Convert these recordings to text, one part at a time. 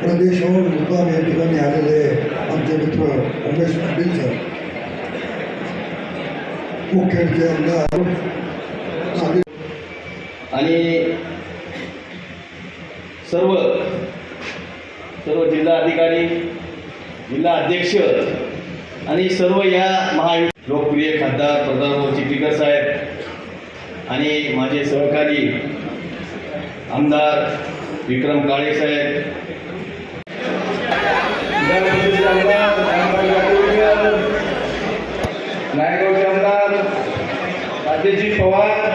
प्रदेशावर मुक्काम या ठिकाणी आलेले आमचे मित्र उमेश पाटील सर मुखेडचे आमदार आणि सर्व सर्व जिल्हा अधिकारी जिल्हा अध्यक्ष आणि सर्व या महायु लोकप्रिय खासदार प्रधानमंत्री टिकर साहेब आणि माझे सहकारी आमदार विक्रम काळे साहेब. नायगावचे आमदार राजेजी पवार.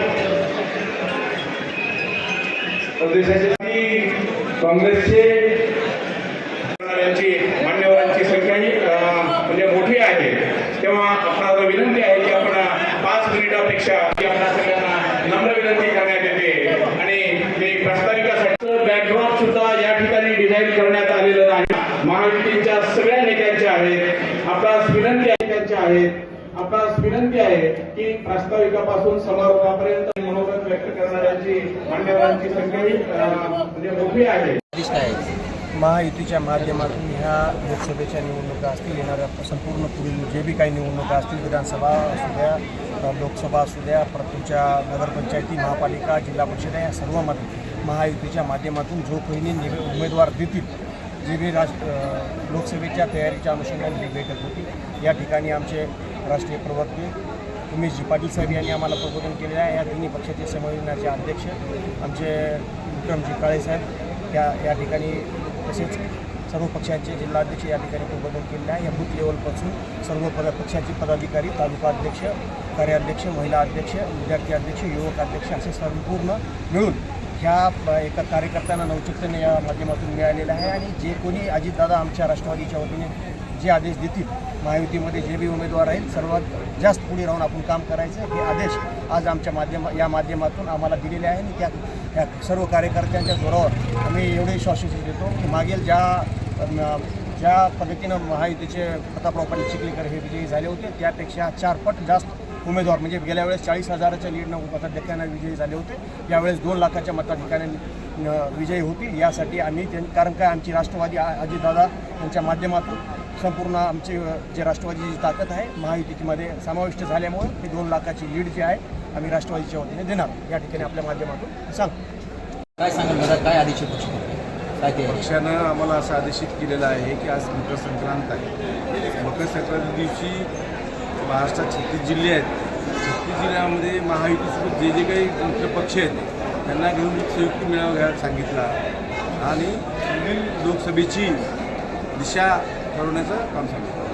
प्रदेशाचे काँग्रेसचे यांची मान्यवरांची संख्याही अं, म्हणजे मोठी आहे तेव्हा आपणाला विनंती आहे की आपण पाच मिनिटापेक्षा की आपणा सगळ्यांना नम्र विनंती करण्यात येते आणि ते प्रास्ताविकासाठी बॅकड्रॉप सुद्धा या ठिकाणी डिझाईन करण्यात आलेलं नाही बाकीच्या सगळ्या नेत्यांच्या आहेत आपणास विनंती आहे त्यांच्या आहेत आपणास विनंती आहे की प्रास्ताविकापासून समारोहापर्यंत मनोगत व्यक्त करणाऱ्यांची मान्यवरांची संख्या म्हणजे मोठी आहे. महायुतीच्या माध्यमातून ह्या लोकसभेच्या निवडणुका असतील येणाऱ्या संपूर्ण पुढील जे बी काही निवडणुका असतील विधानसभा असू द्या लोकसभा असू द्या परत तुमच्या नगरपंचायती महापालिका जिल्हा परिषद या सर्वांमध्ये महायुतीच्या माध्यमातून जो कोणी उमेदवार देतील विविध राष्ट्र राज लोकसभेच्या तयारीच्या अनुषंगाने ही बैठक होती. या ठिकाणी आमचे राष्ट्रीय प्रवक्ते उमेशजी पाटील साहेब यांनी आम्हाला प्रबोधन केलेलं आहे. या तिन्ही पक्षाचे संमेलनाचे अध्यक्ष आमचे विक्रमजी काळे साहेब या या ठिकाणी तसेच सर्व पक्षांचे जिल्हाध्यक्ष या ठिकाणी प्रबोधन केलेले आहे. या बूथ लेवलपासून सर्व पद पक्षाचे पदाधिकारी तालुका अध्यक्ष कार्याध्यक्ष महिला अध्यक्ष विद्यार्थी अध्यक्ष युवक अध्यक्ष असे संपूर्ण मिळून ह्या एका कार्यकर्त्यांना नवचैतन्य या माध्यमातून मिळालेलं आहे आणि जे कोणी अजितदादा आमच्या राष्ट्रवादीच्या वतीने जे आदेश देतील महायुतीमध्ये जे बी उमेदवार आहेत सर्वात जास्त पुढे राहून आपण काम करायचं. हे आदेश आज आमच्या माध्यम या माध्यमातून आम्हाला दिलेले आहे आणि त्या त्या सर्व कार्यकर्त्यांच्या जोरावर आम्ही एवढे श्वासोचित देतो की मागील ज्या ज्या पद्धतीनं महायुतीचे प्रतापराव पाटील चिखलीकर हे विजयी झाले होते त्यापेक्षा चारपट जास्त उमेदवार. म्हणजे गेल्या वेळेस चाळीस हजाराच्या लीडनं मताधिक्यानं विजयी झाले होते. यावेळेस दोन लाखाच्या मताधिक्याने न- विजयी होतील. यासाठी आम्ही त्यां कारण काय आमची राष्ट्रवादी आ- अजितदादा यांच्या माध्यमातून संपूर्ण आमची जे राष्ट्रवादीची जी ताकद आहे महायुतीमध्ये समाविष्ट झाल्यामुळे ही दोन लाखाची लीड जी आहे आम्ही राष्ट्रवादीच्या वतीने देणार या ठिकाणी आपल्या माध्यमातून सांग. काय मला काय आदेश पक्षानं आम्हाला असं आदेशित केलेलं आहे की आज मकर संक्रांत आहे. मकर संक्रांती दिवशी महाराष्ट्रात छत्तीस जिल्हे आहेत. छत्तीस जिल्ह्यामध्ये महायुतीसोबत जे जे काही मित्र पक्ष आहेत त्यांना घेऊन संयुक्त मेळावा घ्यायला सांगितला. आणि पुढील लोकसभेची दिशा ठरवण्याचं काम सांगितलं.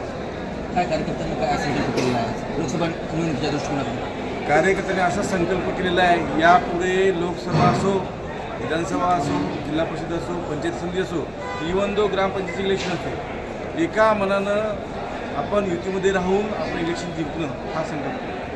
काय कार्यकर्त्यांना काय संकल्प केलेला आहे? लोकसभा निवडणुकीच्या दृष्टिकोनातून. कार्यकर्त्यांनी असा संकल्प केलेला आहे यापुढे लोकसभा असो विधानसभा असो जिल्हा परिषद असो पंचायत समिती असो इवन दो ग्रामपंचायत इलेक्शन असो एका मनानं आपण युतीमध्ये राहून आपण इलेक्शन जिंकणं हा संकल्प.